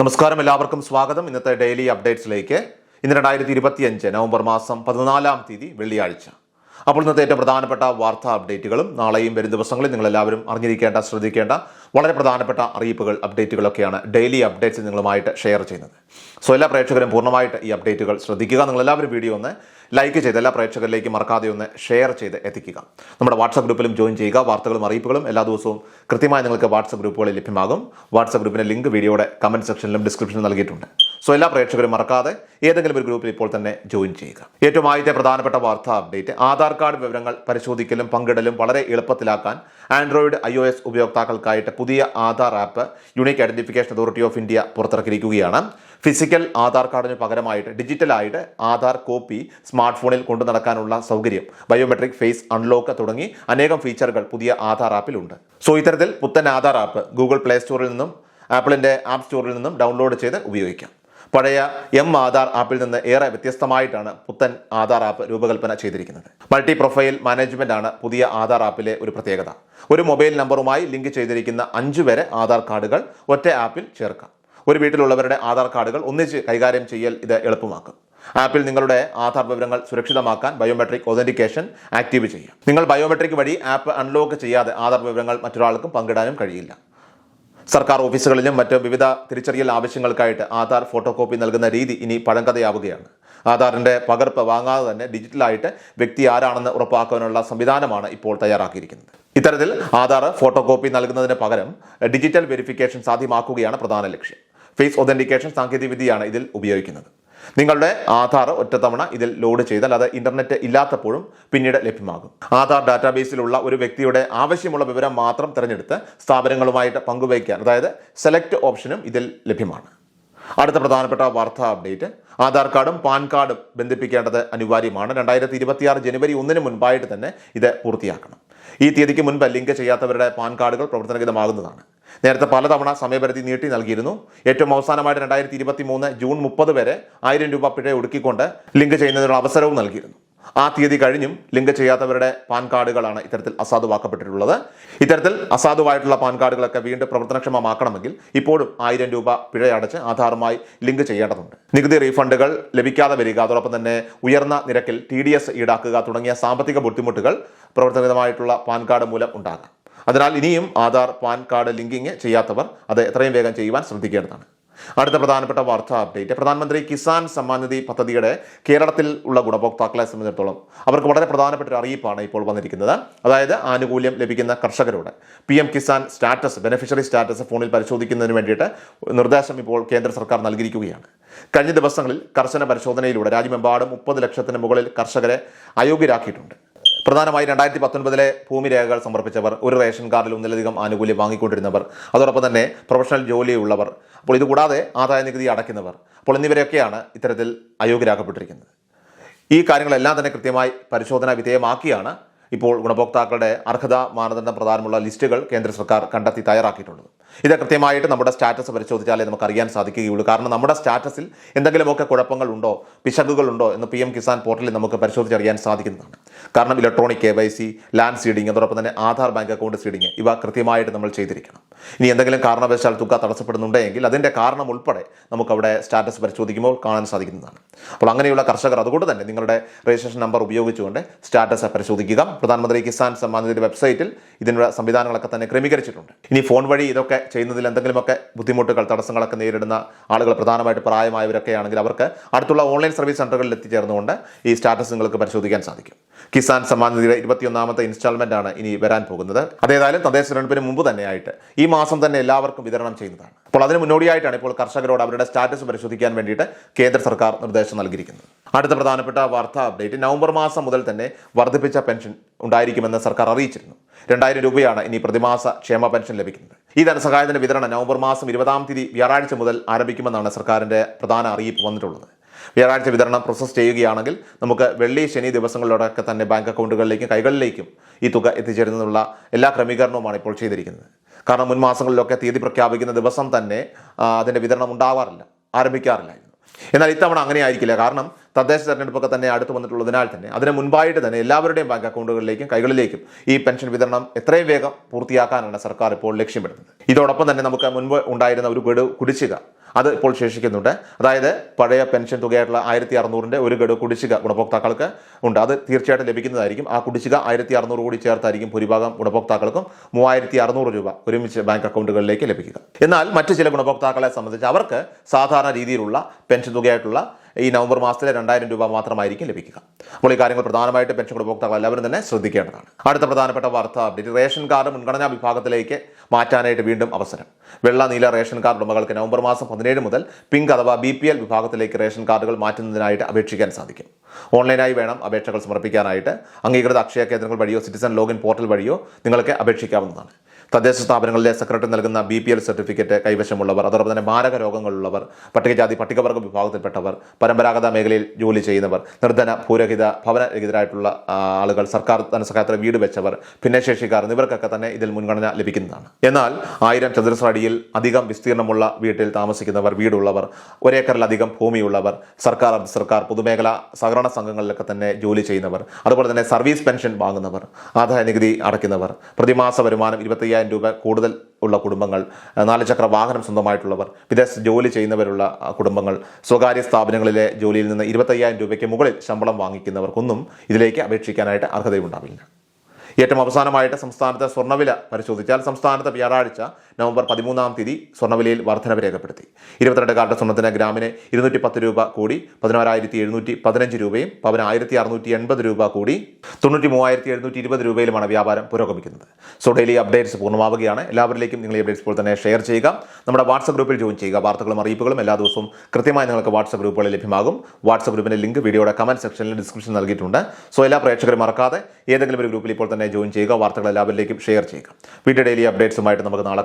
നമസ്കാരം എല്ലാവർക്കും സ്വാഗതം. ഇന്നത്തെ ഡെയിലി അപ്ഡേറ്റ്സിലേക്ക്. ഇന്ന് രണ്ടായിരത്തി ഇരുപത്തിയഞ്ച് നവംബർ മാസം പതിനാലാം തീയതി വെള്ളിയാഴ്ച. അപ്പോൾ ഇന്നത്തെ ഏറ്റവും പ്രധാനപ്പെട്ട വാർത്താ അപ്ഡേറ്റുകളും നാളെയും വരും ദിവസങ്ങളിൽ നിങ്ങൾ എല്ലാവരും അറിഞ്ഞിരിക്കേണ്ട ശ്രദ്ധിക്കേണ്ട വളരെ പ്രധാനപ്പെട്ട അറിയിപ്പുകൾ അപ്ഡേറ്റുകളൊക്കെയാണ് ഡെയിലി അപ്ഡേറ്റ്സ് നിങ്ങളുമായിട്ട് ഷെയർ ചെയ്യുന്നത്. സോ എല്ലാ പ്രേക്ഷകരും പൂർണമായിട്ട് ഈ അപ്ഡേറ്റുകൾ ശ്രദ്ധിക്കുക. നിങ്ങളെല്ലാവരും വീഡിയോ ഒന്ന് ലൈക്ക് ചെയ്ത് എല്ലാ പ്രേക്ഷകരിലേക്ക് മറക്കാതെ ഒന്ന് ഷെയർ ചെയ്ത് എത്തിക്കുക. നമ്മുടെ വാട്സപ്പ് ഗ്രൂപ്പിലും ജോയിൻ ചെയ്യുക. വാർത്തകളും അറിയിപ്പുകളും എല്ലാ ദിവസവും കൃത്യമായി നിങ്ങൾക്ക് വാട്സപ്പ് ഗ്രൂപ്പുകളിൽ ലഭ്യമാകും. വാട്സപ്പ് ഗ്രൂപ്പിന്റെ ലിങ്ക് വീഡിയോയുടെ കമന്റ് സെക്ഷനിലും ഡിസ്ക്രിപ്ഷനിലും നൽകിയിട്ടുണ്ട്. സോ എല്ലാ പ്രേക്ഷകരും മറക്കാതെ ഏതെങ്കിലും ഒരു ഗ്രൂപ്പിൽ ഇപ്പോൾ തന്നെ ജോയിൻ ചെയ്യുക. ഏറ്റവും ആദ്യത്തെ പ്രധാനപ്പെട്ട വാർത്താ അപ്ഡേറ്റ്. ആധാർ കാർഡ് വിവരങ്ങൾ പരിശോധിക്കലും പങ്കിടലും വളരെ എളുപ്പത്തിലാക്കാൻ ആൻഡ്രോയിഡ് ഐ ഒ എസ് ഉപയോക്താക്കൾക്കായിട്ട് പുതിയ Aadhaar app unique identification authority of India പുറത്തിറക്കിയിരിക്കുകയാണ്. Physical Aadhaar കാർഡിന് പകരമായിട്ട് ഡിജിറ്റലായിട്ട് ആധാർ കോപ്പി സ്മാർട്ട് ഫോണിൽ കൊണ്ടു നടക്കാനുള്ള സൗകര്യം. ബയോമെട്രിക് ഫേസ് അൺലോക്ക് തുടങ്ങി അനേകം ഫീച്ചറുകൾ പുതിയ ആധാർ ആപ്പിലുണ്ട്. സോ ഇത്തരത്തിൽ പുത്തൻ ആധാർ ആപ്പ് ഗൂഗിൾ പ്ലേ സ്റ്റോറിൽ നിന്നും ആപ്പിളിന്റെ ആപ്പ് സ്റ്റോറിൽ നിന്നും ഡൗൺലോഡ് ചെയ്ത് ഉപയോഗിക്കാം. പഴയ എം ആധാർ ആപ്പിൽ നിന്ന് ഏറെ വ്യത്യസ്തമായിട്ടാണ് പുത്തൻ ആധാർ ആപ്പ് രൂപകൽപ്പന ചെയ്തിരിക്കുന്നത്. മൾട്ടി പ്രൊഫൈൽ മാനേജ്മെന്റ് ആണ് പുതിയ ആധാർ ആപ്പിലെ ഒരു പ്രത്യേകത. ഒരു മൊബൈൽ നമ്പറുമായി ലിങ്ക് ചെയ്തിരിക്കുന്ന അഞ്ചു വരെ ആധാർ കാർഡുകൾ ഒറ്റ ആപ്പിൽ ചേർക്കാം. ഒരു വീട്ടിലുള്ളവരുടെ ആധാർ കാർഡുകൾ ഒന്നിച്ച് കൈകാര്യം ചെയ്യൽ ഇത് എളുപ്പമാക്കും. ആപ്പിൽ നിങ്ങളുടെ ആധാർ വിവരങ്ങൾ സുരക്ഷിതമാക്കാൻ ബയോമെട്രിക് ഒതന്റിക്കേഷൻ ആക്റ്റീവ് ചെയ്യാം. നിങ്ങൾ ബയോമെട്രിക് വഴി ആപ്പ് അൺലോക്ക് ചെയ്യാതെ ആധാർ വിവരങ്ങൾ മറ്റൊരാൾക്കും പങ്കിടാനും കഴിയില്ല. സർക്കാർ ഓഫീസുകളിലും മറ്റ് വിവിധ തിരിച്ചറിയൽ ആവശ്യങ്ങൾക്കായിട്ട് ആധാർ ഫോട്ടോ കോപ്പി നൽകുന്ന രീതി ഇനി പഴങ്കഥയാവുകയാണ്. ആധാറിന്റെ പകർപ്പ് വാങ്ങാതെ തന്നെ ഡിജിറ്റലായിട്ട് വ്യക്തി ആരാണെന്ന് ഉറപ്പാക്കാനുള്ള സംവിധാനമാണ് ഇപ്പോൾ തയ്യാറാക്കിയിരിക്കുന്നത്. ഇത്തരത്തിൽ ആധാർ ഫോട്ടോ കോപ്പി നൽകുന്നതിന് പകരം ഡിജിറ്റൽ വെരിഫിക്കേഷൻ സാധ്യമാക്കുകയാണ് പ്രധാന ലക്ഷ്യം. ഫേസ് ഒതന്റിക്കേഷൻ സാങ്കേതികവിദ്യയാണ് ഇതിൽ ഉപയോഗിക്കുന്നത്. നിങ്ങളുടെ ആധാർ ഒറ്റത്തവണ ഇതിൽ ലോഡ് ചെയ്താൽ അത് ഇന്റർനെറ്റ് ഇല്ലാത്തപ്പോഴും പിന്നീട് ലഭ്യമാകും. ആധാർ ഡാറ്റാബേസിലുള്ള ഒരു വ്യക്തിയുടെ ആവശ്യമുള്ള വിവരം മാത്രം തിരഞ്ഞെടുത്ത് സ്ഥാപനങ്ങളുമായിട്ട് പങ്കുവയ്ക്കാൻ അതായത് സെലക്ട് ഓപ്ഷനും ഇതിൽ ലഭ്യമാണ്. അടുത്ത പ്രധാനപ്പെട്ട വാർത്താ അപ്ഡേറ്റ് ആധാർ കാർഡും പാൻ കാർഡും ബന്ധിപ്പിക്കേണ്ടത് അനിവാര്യമാണ്. രണ്ടായിരത്തി ഇരുപത്തിയാറ് ജനുവരി ഒന്നിന് മുൻപായിട്ട് തന്നെ ഇത് പൂർത്തിയാക്കണം. ഈ തീയതിക്ക് മുൻപ് ലിങ്ക് ചെയ്യാത്തവരുടെ പാൻ കാർഡുകൾ പ്രവർത്തനരഹിതമാകുന്നതാണ്. നേരത്തെ പലതവണ സമയപരിധി നീട്ടി നൽകിയിരുന്നു. ഏറ്റവും അവസാനമായിട്ട് രണ്ടായിരത്തി ഇരുപത്തി മൂന്ന് ജൂൺ മുപ്പത് വരെ ആയിരം രൂപ പിഴ ഒടുക്കിക്കൊണ്ട് ലിങ്ക് ചെയ്യുന്നതിനുള്ള അവസരവും നൽകിയിരുന്നു. ആ തീയതി കഴിഞ്ഞും ലിങ്ക് ചെയ്യാത്തവരുടെ പാൻ കാർഡുകളാണ് ഇത്തരത്തിൽ അസാധുവാക്കപ്പെട്ടിട്ടുള്ളത്. ഇത്തരത്തിൽ അസാധുവായിട്ടുള്ള പാൻ കാർഡുകളൊക്കെ വീണ്ടും പ്രവർത്തനക്ഷമമാക്കണമെങ്കിൽ ഇപ്പോഴും ആയിരം രൂപ പിഴയടച്ച് ആധാറുമായി ലിങ്ക് ചെയ്യേണ്ടതുണ്ട്. നികുതി റീഫണ്ടുകൾ ലഭിക്കാതെ വരിക അതോടൊപ്പം തന്നെ ഉയർന്ന നിരക്കിൽ ടി ഡി എസ് ഈടാക്കുക തുടങ്ങിയ സാമ്പത്തിക ബുദ്ധിമുട്ടുകൾ പ്രവർത്തനരഹിതമായിട്ടുള്ള പാൻ കാർഡ് മൂലം ഉണ്ടാകാം. അതിനാൽ ഇനിയും ആധാർ പാൻ കാർഡ് ലിങ്കിങ് ചെയ്യാത്തവർ അത് എത്രയും വേഗം ചെയ്യുവാൻ ശ്രദ്ധിക്കേണ്ടതാണ്. അടുത്ത പ്രധാനപ്പെട്ട വാർത്താ അപ്ഡേറ്റ്. പ്രധാനമന്ത്രി കിസാൻ സമ്മാൻ നിധി പദ്ധതിയുടെ കേരളത്തിൽ ഉള്ള ഗുണഭോക്താക്കളെ സംബന്ധിച്ചിടത്തോളം അവർക്ക് വളരെ പ്രധാനപ്പെട്ട ഒരു അറിയിപ്പാണ് ഇപ്പോൾ വന്നിരിക്കുന്നത്. അതായത് ആനുകൂല്യം ലഭിക്കുന്ന കർഷകരോട് P M Kisan status beneficiary status ഫോണിൽ പരിശോധിക്കുന്നതിന് വേണ്ടിയിട്ട് നിർദ്ദേശം ഇപ്പോൾ കേന്ദ്ര സർക്കാർ നൽകിയിരിക്കുകയാണ്. കഴിഞ്ഞ ദിവസങ്ങളിൽ കർശന പരിശോധനയിലൂടെ രാജ്യമെമ്പാടും മുപ്പത് ലക്ഷത്തിന് മുകളിൽ കർഷകരെ അയോഗ്യരാക്കിയിട്ടുണ്ട്. പ്രധാനമായി രണ്ടായിരത്തി പത്തൊൻപതിലെ ഭൂമി രേഖകൾ സമർപ്പിച്ചവർ ഒരു റേഷൻ കാർഡിൽ ഒന്നിലധികം ആനുകൂല്യം വാങ്ങിക്കൊണ്ടിരുന്നവർ അതോടൊപ്പം തന്നെ പ്രൊഫഷണൽ ജോലിയുള്ളവർ അപ്പോൾ ഇതുകൂടാതെ ആദായ നികുതി അടയ്ക്കുന്നവർ അപ്പോൾ എന്നിവരെയൊക്കെയാണ് ഇത്തരത്തിൽ അയോഗ്യരാക്കപ്പെട്ടിരിക്കുന്നത്. ഈ കാര്യങ്ങളെല്ലാം തന്നെ കൃത്യമായി പരിശോധന വിധേയമാക്കിയാണ് ഇപ്പോൾ ഗുണഭോക്താക്കളുടെ അർഹത മാനദണ്ഡം പ്രകാരമുള്ള ലിസ്റ്റുകൾ കേന്ദ്ര സർക്കാർ കണ്ടെത്തി തയ്യാറാക്കിയിട്ടുള്ളത്. ഇത് കൃത്യമായിട്ട് നമ്മുടെ സ്റ്റാറ്റസ് പരിശോധിച്ചാലേ നമുക്ക് അറിയാൻ സാധിക്കുകയുള്ളൂ. കാരണം നമ്മുടെ സ്റ്റാറ്റസിൽ എന്തെങ്കിലുമൊക്കെ കുഴപ്പങ്ങളുണ്ടോ പിശകുകളുണ്ടോ എന്ന് പി എം കിസാൻ പോർട്ടലിൽ നമുക്ക് പരിശോധിച്ചറിയാൻ സാധിക്കുന്നതാണ്. കാരണം electronic K Y C land seeding അതോടൊപ്പം തന്നെ ആധാർ ബാങ്ക് അക്കൗണ്ട് സീഡിങ് ഇവ കൃത്യമായിട്ട് നമ്മൾ ചെയ്തിരിക്കണം. ഇനി എന്തെങ്കിലും കാരണവശാൽ തുക തടസ്സപ്പെടുന്നുണ്ടെങ്കിൽ അതിന്റെ കാരണം ഉൾപ്പെടെ നമുക്കവിടെ സ്റ്റാറ്റസ് പരിശോധിക്കുമ്പോൾ കാണാൻ സാധിക്കുന്നതാണ്. അപ്പോൾ അങ്ങനെയുള്ള കർഷകർ അതുകൊണ്ട് തന്നെ നിങ്ങളുടെ രജിസ്ട്രേഷൻ നമ്പർ ഉപയോഗിച്ചുകൊണ്ട് സ്റ്റാറ്റസ് പരിശോധിക്കുക. പ്രധാനമന്ത്രി കിസാൻ സമ്മാൻ നിധി വെബ്സൈറ്റിൽ ഇതിനുള്ള സംവിധാനങ്ങളൊക്കെ തന്നെ ക്രമീകരിച്ചിട്ടുണ്ട്. ഇനി ഫോൺ വഴി ഇതൊക്കെ ചെയ്യുന്നതിൽ എന്തെങ്കിലുമൊക്കെ ബുദ്ധിമുട്ടുകൾ തടസ്സങ്ങളൊക്കെ നേരിടുന്ന ആളുകൾ പ്രധാനമായിട്ട് പ്രായമായവരൊക്കെ ആണെങ്കിൽ അവർക്ക് അടുത്തുള്ള ഓൺലൈൻ സർവീസ് സെന്ററുകളിൽ എത്തിച്ചേർന്നുകൊണ്ട് ഈ സ്റ്റാറ്റസ് നിങ്ങൾക്ക് പരിശോധിക്കാൻ സാധിക്കും. കിസാൻ സമ്മാൻ നിധിയുടെ ഇരുപത്തിയൊന്നാമത്തെ ഇൻസ്റ്റാൾമെന്റ് ആണ് ഇനി വരാൻ പോകുന്നത്. അതേതായാലും തദ്ദേശ തെരഞ്ഞെടുപ്പിന് മുമ്പ് തന്നെയായിട്ട് ഈ മാസം തന്നെ എല്ലാവർക്കും വിതരണം ചെയ്യുന്നതാണ് അപ്പോൾ അതിന് മുന്നോടിയായിട്ടാണ് ഇപ്പോൾ കർഷകരോട് അവരുടെ സ്റ്റാറ്റസ് പരിശോധിക്കാൻ വേണ്ടിയിട്ട് കേന്ദ്ര സർക്കാർ നിർദ്ദേശം നൽകിയിരിക്കുന്നത്. അടുത്ത പ്രധാനപ്പെട്ട വാർത്താ അപ്ഡേറ്റ് നവംബർ മാസം മുതൽ തന്നെ വർദ്ധിപ്പിച്ച പെൻഷൻ ഉണ്ടായിരിക്കുമെന്ന് സർക്കാർ അറിയിച്ചിരുന്നു. രണ്ടായിരം രൂപയാണ് ഇനി പ്രതിമാസ ക്ഷേമ പെൻഷൻ ലഭിക്കുന്നത്. ഈ ധനസഹായത്തിന്റെ വിതരണം നവംബർ മാസം ഇരുപതാം തീയതി വ്യാഴാഴ്ച മുതൽ ആരംഭിക്കുമെന്നാണ് സർക്കാരിന്റെ പ്രധാന അറിയിപ്പ് വന്നിട്ടുള്ളത്. വ്യാഴാഴ്ച വിതരണം പ്രോസസ്സ് ചെയ്യുകയാണെങ്കിൽ നമുക്ക് വെള്ളി ശനി ദിവസങ്ങളിലൊക്കെ തന്നെ ബാങ്ക് അക്കൗണ്ടുകളിലേക്കും കൈകളിലേക്കും ഈ തുക എത്തിച്ചേരുന്നതിനുള്ള എല്ലാ ക്രമീകരണവുമാണ് ഇപ്പോൾ ചെയ്തിരിക്കുന്നത്. കാരണം മുൻ മാസങ്ങളിലൊക്കെ തീയതി പ്രഖ്യാപിക്കുന്ന ദിവസം തന്നെ അതിന്റെ വിതരണം ഉണ്ടാവാറില്ല ആരംഭിക്കാറില്ലായിരുന്നു. എന്നാൽ ഇത്തവണ അങ്ങനെ ആയിരിക്കില്ല കാരണം തദ്ദേശ തെരഞ്ഞെടുപ്പൊക്കെ തന്നെ അടുത്ത് വന്നിട്ടുള്ളതിനാൽ തന്നെ അതിന് മുൻപായിട്ട് തന്നെ എല്ലാവരുടെയും ബാങ്ക് അക്കൗണ്ടുകളിലേക്കും കൈകളിലേക്കും ഈ പെൻഷൻ വിതരണം എത്രയും വേഗം പൂർത്തിയാക്കാനാണ് സർക്കാർ ഇപ്പോൾ ലക്ഷ്യമിടുന്നത്. ഇതോടൊപ്പം തന്നെ നമുക്ക് മുൻപ് ഉണ്ടായിരുന്ന ഒരു ഗഡു കുടിശ്ശിക അത് ഇപ്പോൾ ശേഷിക്കുന്നുണ്ട്. അതായത് പഴയ പെൻഷൻ തുകയായിട്ടുള്ള ആയിരത്തി അറുന്നൂറിന്റെ ഒരു ഗഡു കുടിശ്ശിക ഗുണഭോക്താക്കൾക്ക് ഉണ്ട്. അത് തീർച്ചയായിട്ടും ലഭിക്കുന്നതായിരിക്കും. ആ കുടിശ്ശിക ആയിരത്തി അറുന്നൂറ് കൂടി ചേർത്തായിരിക്കും ഭൂരിഭാഗം ഗുണഭോക്താക്കൾക്കും മൂവായിരത്തി അറുന്നൂറ് രൂപ ഒരുമിച്ച് ബാങ്ക് അക്കൗണ്ടുകളിലേക്ക് ലഭിക്കുക. എന്നാൽ മറ്റു ചില ഗുണഭോക്താക്കളെ സംബന്ധിച്ച് അവർക്ക് സാധാരണ രീതിയിലുള്ള പെൻഷൻ തുകയായിട്ടുള്ള ഈ നവംബർ മാസത്തിലെ രണ്ടായിരം രൂപ മാത്രമായിരിക്കും ലഭിക്കുക. അപ്പോൾ ഈ കാര്യങ്ങൾ പ്രധാനമായിട്ട് പെൻഷൻ ഗുണഭോക്താക്കൾ എല്ലാവരും തന്നെ ശ്രദ്ധിക്കേണ്ടതാണ്. അടുത്ത പ്രധാനപ്പെട്ട വാർത്ത അപ്ഡേറ്റ് റേഷൻ കാർഡ് മുൻഗണനാ വിഭാഗത്തിലേക്ക് മാറ്റാനായിട്ട് വീണ്ടും അവസരം. വെള്ള നീല റേഷൻ കാർഡ് ഉടമകൾക്ക് നവംബർ മാസം പതിനേഴ് മുതൽ പിങ്ക് അഥവാ ബി പി എൽ വിഭാഗത്തിലേക്ക് റേഷൻ കാർഡുകൾ മാറ്റുന്നതിനായിട്ട് അപേക്ഷിക്കാൻ സാധിക്കും. ഓൺലൈനായി വേണം അപേക്ഷകൾ സമർപ്പിക്കാനായിട്ട്. അംഗീകൃത അക്ഷയ കേന്ദ്രങ്ങൾ വഴിയോ സിറ്റിസൺ ലോഗിൻ പോർട്ടൽ വഴിയോ നിങ്ങൾക്ക് അപേക്ഷിക്കാവുന്നതാണ്. തദ്ദേശ സ്ഥാപനങ്ങളിലെ സെക്രട്ടറി നൽകുന്ന ബി പി എൽ സർട്ടിഫിക്കറ്റ് കൈവശമുള്ളവർ അതോടൊപ്പം തന്നെ മാരക രോഗങ്ങളുള്ളവർ പട്ടികജാതി പട്ടികവർഗ വിഭാഗത്തിൽപ്പെട്ടവർ പരമ്പരാഗത മേഖലയിൽ ജോലി ചെയ്യുന്നവർ നിർധന ഭൂരഹിത ഭവനരഹിതരായിട്ടുള്ള ആളുകൾ സർക്കാർ ധനസഹായത്തിന് വീട് വെച്ചവർ ഭിന്നശേഷിക്കാർ എന്നിവർക്കൊക്കെ തന്നെ ഇതിൽ മുൻഗണന ലഭിക്കുന്നതാണ്. എന്നാൽ ആയിരം ചതുരശ്ര അടിയിൽ അധികം വിസ്തീർണമുള്ള വീട്ടിൽ താമസിക്കുന്നവർ വീടുള്ളവർ ഒരേക്കറിലധികം ഭൂമിയുള്ളവർ സർക്കാർ അർദ്ധ സർക്കാർ പൊതുമേഖലാ സഹകരണ സംഘങ്ങളിലൊക്കെ തന്നെ ജോലി ചെയ്യുന്നവർ അതുപോലെ തന്നെ സർവീസ് പെൻഷൻ വാങ്ങുന്നവർ ആദായ നികുതി അടയ്ക്കുന്നവർ പ്രതിമാസ വരുമാനം ഇരുപത്തയ്യായിരം രൂപ കൂടുതൽ ഉള്ള കുടുംബങ്ങൾ നാല് ചക്ര വാഹനം സ്വന്തമായിട്ടുള്ളവർ വിദേശ ജോലി ചെയ്യുന്നവരുള്ള കുടുംബങ്ങൾ സ്വകാര്യ സ്ഥാപനങ്ങളിലെ ജോലിയിൽ നിന്ന് ഇരുപത്തയ്യായിരം രൂപയ്ക്ക് മുകളിൽ ശമ്പളം വാങ്ങിക്കുന്നവർക്കൊന്നും ഇതിലേക്ക് അപേക്ഷിക്കാനായിട്ട് അർഹതയുണ്ടാവില്ല. ഏറ്റവും അവസാനമായിട്ട് സംസ്ഥാനത്തെ സ്വർണവില പരിശോധിച്ചാൽ സംസ്ഥാനത്ത് വ്യാഴാഴ്ച നവംബർ പതിമൂന്നാം തീയതി സ്വർണവിലയിൽ വർധനവ് രേഖപ്പെടുത്തി. ഇരുപത്തിരണ്ട് കാർഡ് സ്വർണത്തിന് ഗ്രാമിന് ഇരുന്നൂറ്റി പത്ത് രൂപ കൂടി പതിനോരായിരത്തി എഴുന്നൂറ്റി പതിനഞ്ച് രൂപയും പവന് ആയിരത്തി അറുന്നൂറ്റി എൺപത് രൂപ കൂടി തൊണ്ണൂറ്റി മൂവായിരത്തി എഴുന്നൂറ്റി ഇരുപത് രൂപയിലുമാണ് വ്യാപാരം പുരോഗമിക്കുന്നത്. സോ ഡെയിലി അപ്ഡേറ്റ്സ് പൂർണമാവുകയാണ്. എല്ലാവരിലേക്കും നിങ്ങൾ ഈ അപ്ഡേറ്റ്സ് ഇപ്പോൾ തന്നെ ഷെയർ ചെയ്യുക. നമ്മുടെ വാട്സപ്പ് ഗ്രൂപ്പിൽ ജോയിൻ ചെയ്യുക. വാർത്തകളും അറിയിപ്പുകളും എല്ലാ ദിവസവും കൃത്യമായി നിങ്ങൾക്ക് വാട്സപ്പ് ഗ്രൂപ്പുകളിൽ ലഭ്യമാകും. വാട്സപ്പ് ഗ്രൂപ്പിന്റെ ലിങ്ക് വീഡിയോയുടെ കമന്റ് സെക്ഷനിൽ ഡിസ്ക്രിപ്ഷൻ നൽകിയിട്ടുണ്ട്. സോ എല്ലാ പ്രേക്ഷകരും മറക്കാതെ ഏതെങ്കിലും ഒരു ഗ്രൂപ്പിൽ ഇപ്പോൾ തന്നെ ജോയിൻ ചെയ്യുക. വാർത്തകൾ എല്ലാവരിലേക്കും ഷെയർ ചെയ്യുക. വീട്ടിൽ ഡെയിലി അപ്ഡേറ്റ്സുമായിട്ട് നമുക്ക് നാളെ